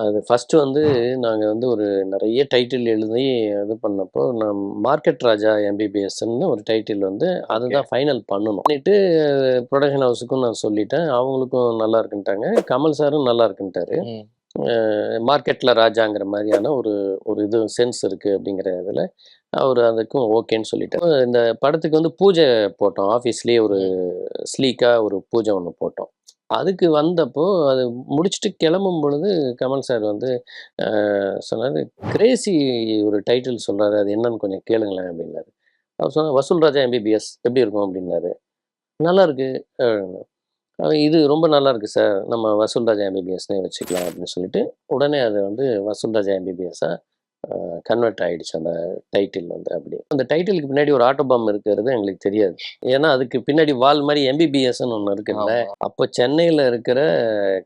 அது ஃபர்ஸ்ட் வந்து நாங்க வந்து ஒரு நெறைய டைட்டில் எழுதி இது பண்ணப்போ, நான் மார்க்கெட் ராஜா எம்பிபிஎஸ்ன்னு ஒரு டைட்டில் வந்து. அதுதான் ஃபைனல் பண்ணணும். பண்ணிட்டு புரொடக்ஷன் ஹவுஸுக்கும் நான் சொல்லிட்டேன். அவங்களுக்கும் நல்லா இருக்குன்ட்டாங்க. கமல் சாரும் நல்லா இருக்குன்ட்டாரு. ம். அ மார்க்கெட்ல ராஜாங்கிற மாரியான ஒரு ஒரு இது சென்ஸ் இருக்கு அப்படிங்கிற இதுல, அவரு அதுக்கும் ஓகேன்னு சொல்லிட்டாரு. இந்த படத்துக்கு வந்து பூஜை போட்டோம். ஆஃபீஸ்லயே ஒரு ம். ஸ்லீக்கா ஒரு பூஜை ஒண்ணு போட்டோம். அதுக்கு வந்தப்போ, அது முடிச்சுட்டு கிளம்பும் பொழுது கமல் சார் வந்து சொன்னார் "கிரேசி ஒரு டைட்டில் சொல்கிறாரு அது என்னன்னு கொஞ்சம் கேளுங்களேன்" அப்படின்னாரு. அவர் சொன்னார், "வசூல் ராஜா எம்பிபிஎஸ் எப்படி இருக்கும்?" அப்படின்னாரு. "நல்லா இருக்கு" "இது ரொம்ப நல்லா இருக்கு சார். நம்ம வசூல் ராஜா எம்பிபிஎஸ்னே வச்சுக்கலாம்" அப்படின்னு சொல்லிட்டு, உடனே அது வந்து வசூல் ராஜா எம்பிபிஎஸ்ஸாக கன்வெர்ட் ஆயிடுச்சு அந்த டைட்டில் வந்து அப்படி. அந்த டைட்டிலுக்கு பின்னாடி ஒரு ஆட்டோபாம் இருக்கிறது எங்களுக்கு தெரியாது. ஏன்னா, அதுக்கு பின்னாடி வால் மாரி எம்பிபிஎஸ்ன்னு ஒண்ணு இருக்குல்ல. அப்போ சென்னையில இருக்கிற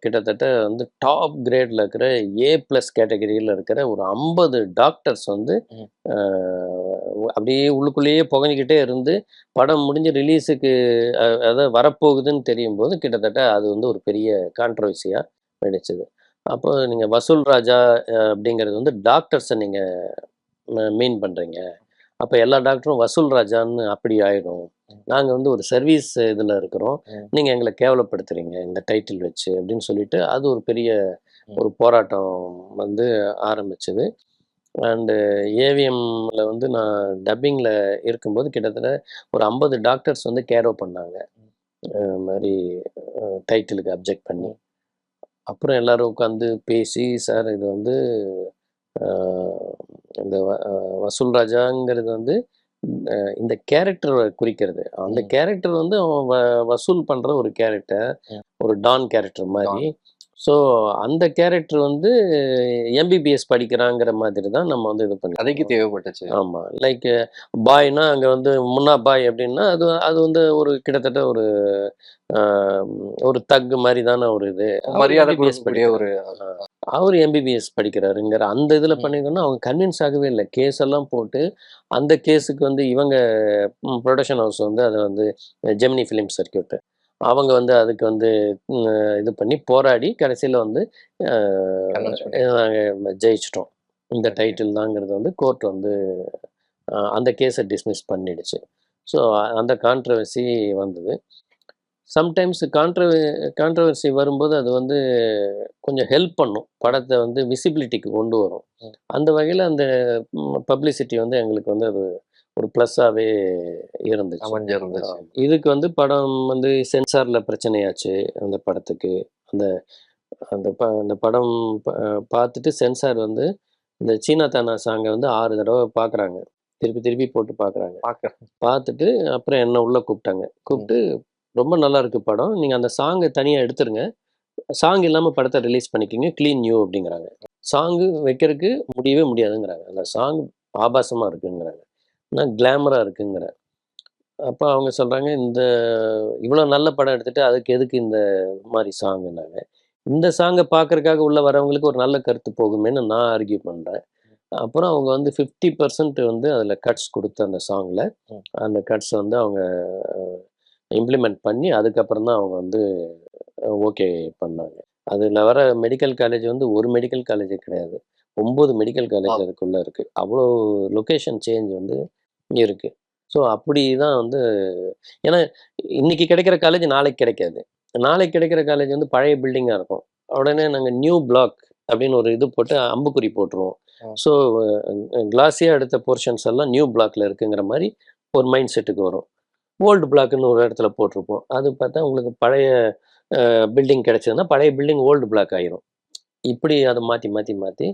கிட்டத்தட்ட வந்து டாப் கிரேட்ல இருக்கிற ஏ பிளஸ் கேட்டகரியில இருக்கிற ஒரு 50 டாக்டர்ஸ் வந்து அப்படியே உள்ளுக்குள்ளேயே புகஞ்சுக்கிட்டே இருந்து, படம் முடிஞ்சு ரிலீஸுக்கு அதாவது வரப்போகுதுன்னு தெரியும்போது, கிட்டத்தட்ட அது வந்து ஒரு பெரிய கான்ட்ரோவர்சியா வெடிச்சது. அப்போ நீங்க வசூல் ராஜா அப்படிங்கிறது வந்து டாக்டர்ஸ நீங்க ம மீன் பண்றீங்க. அப்ப எல்லா டாக்டரும் வசூல் ராஜான்னு அப்படி ஆயிடும். ம். நாங்க வந்து ஒரு சர்வீஸ் இதுல இருக்கிறோம். ம். நீங்க எங்கள கேவலப்படுத்துறீங்க இந்த டைட்டில் வச்சு அப்படின்னு சொல்லிட்டு, அது ஒரு பெரிய. ஒரு போராட்டம் வந்து ஆரம்பிச்சது. அண்டு ஏவிஎம்ல வந்து நான் டப்பிங்ல இருக்கும்போது கிட்டத்தட்ட ஒரு 50 டாக்டர்ஸ் வந்து கேரோ பண்ணாங்க. ம். அ மாரி அ டைட்டிலுக்கு அப்ஜெக்ட் பண்ணி. அப்புறம் எல்லாரும் உட்காந்து பேசி, "சார் இது வந்து இந்த வசூல் ராஜாங்கிறது வந்து இந்த கேரக்டர குறிக்கிறது. அந்த. கேரக்டர் வந்து அவன் வசூல் பண்ற ஒரு கேரக்டர். ஒரு டான் கேரக்டர் மாரி. ஸோ அந்த கேரக்டர் வந்து எம்பிபிஎஸ் படிக்கிறாங்கிற மாதிரி தான் நம்ம வந்து இது கதைக்கு பண்ணியிருக்கோம்." தேவைப்பட்டுச்சு. ஆமா. லைக் பாய்னா அங்க வந்து முன்னா பாய் அப்படின்னா, அது அது வந்து ஒரு கிட்டத்தட்ட ஒரு ஒரு தக் மாரி தான ஒரு இது. மரியாதை. ஒரு அவரு எம்பிபிஎஸ் படிக்கிறாருங்கிற அந்த இதுல. பண்ணியிருந்தோம்னா, அவங்க கன்வின்ஸ் ஆகவே இல்ல. கேஸ் எல்லாம் போட்டு, அந்த கேஸுக்கு வந்து இவங்க புரொடக்ஷன் ஹவுஸ் வந்து அத வந்து ஜெமினி ஃபிலிம் சர்க்யூட். அவங்க வந்து அதுக்கு வந்து இது பண்ணி போராடி கடைசியில வந்து அ கன்வின்ஸ் பண்ணி நாங்க ஜெயிச்சுட்டோம். இந்த. டைட்டில் தாங்கிறது வந்து கோர்ட் வந்து அந்த கேஸ டிஸ்மிஸ் பண்ணிடுச்சு. ஸோ அந்த கான்ட்ரோவர்சி வந்தது. சம்டைம்ஸ் கான்ட்ரவ கான்ட்ரோவர்சி வரும்போது அது வந்து கொஞ்சம் ஹெல்ப் பண்ணும். படத்த வந்து விசிபிலிட்டிக்கு கொண்டு வரும். அந்த வகையில அந்த பப்ளிசிட்டி வந்து எங்களுக்கு வந்து அது ஒரு ப்ளஸ்ஸாவே இருந்துச்சு. அமைஞ்சிருந்துச்சு. இதுக்கு வந்து படம் வந்து சென்சார்ல பிரச்சனையாச்சு அந்த படத்துக்கு. அந்த அந்த ப அந்த படம் பார்த்துட்டு சென்சார் வந்து இந்த சீனா தானா சாங்க வந்து 6 தடவ பார்க்குறாங்க. திருப்பி திருப்பி போட்டு பார்க்குறாங்க. பார்த்துட்டு அப்புறம் என்ன உள்ள கூப்பிட்டாங்க. கூப்பிட்டு, "ரொம்ப நல்லா இருக்கு படம். நீங்க அந்த சாங்க தனியா எடுத்துருங்க. சாங் இல்லாம படத்த ரிலீஸ் பண்ணிக்கங்க. கிளீன் நியூ" அப்படிங்கிறாங்க. சாங்கு வைக்கிறதுக்கு முடியவே முடியாதுங்கிறாங்க. அந்த சாங் ஆபாசமா இருக்குங்கிறாங்க. நான் கிளாமரா இருக்குங்கிறேன். அப்ப அவங்க சொல்றாங்க, "இந்த இவ்வளோ நல்ல படம் எடுத்துட்டு அதுக்கு எதுக்கு இந்த மாரி சாங்குன்னாங்க." இந்த சாங்க பார்க்கறதுக்காக உள்ள வரவங்களுக்கு ஒரு நல்ல கருத்து போகுமேன்னு நான் ஆர்க்யூ பண்றேன். அப்புறம் அவங்க வந்து 50% வந்து அதுல கட்ஸ் குடுத்து அந்த சாங்ல. ம். அந்த கட்ஸ வந்து அவங்க இம்ப்ளிமெண்ட் பண்ணி, அதுக்கப்புறம் தான் அவங்க வந்து ஓகே பண்ணாங்க. அதுல வர மெடிக்கல் காலேஜ் வந்து ஒரு மெடிக்கல் காலேஜே கிடையாது. 9 மெடிக்கல் காலேஜ்! அதுக்குள்ள இருக்கு. அவ்வளோ லொகேஷன் சேஞ்ச் வந்து இருக்கு. ஸோ அப்படி தான் வந்து ஏன்னா இன்னைக்கு கிடைக்கிற காலேஜ் நாளைக்கு கிடைக்காது. நாளைக்கு கிடைக்கிற காலேஜ் வந்து பழைய பில்டிங்கா இருக்கும். உடனே நாங்க நியூ பிளாக் அப்படின்னு ஒரு இது போட்டு அம்புக்குறி போட்டுருவோம். ஸோ அ கிளாஸியா எடுத்த போர்ஷன்ஸ் எல்லாம் நியூ பிளாக்ல இருக்குங்கிற மாரி ஒரு மைண்ட் செட்டுக்கு வரும். ஓல்டு பிளாக்ன்னு ஒரு இடத்துல போட்டிருப்போம். அது பார்த்தா உங்களுக்கு பழைய பில்டிங் கிடைச்சதுன்னா, பழைய பில்டிங் ஓல்டு பிளாக் ஆயிரும். இப்படி அத மாத்தி மாத்தி மாத்தி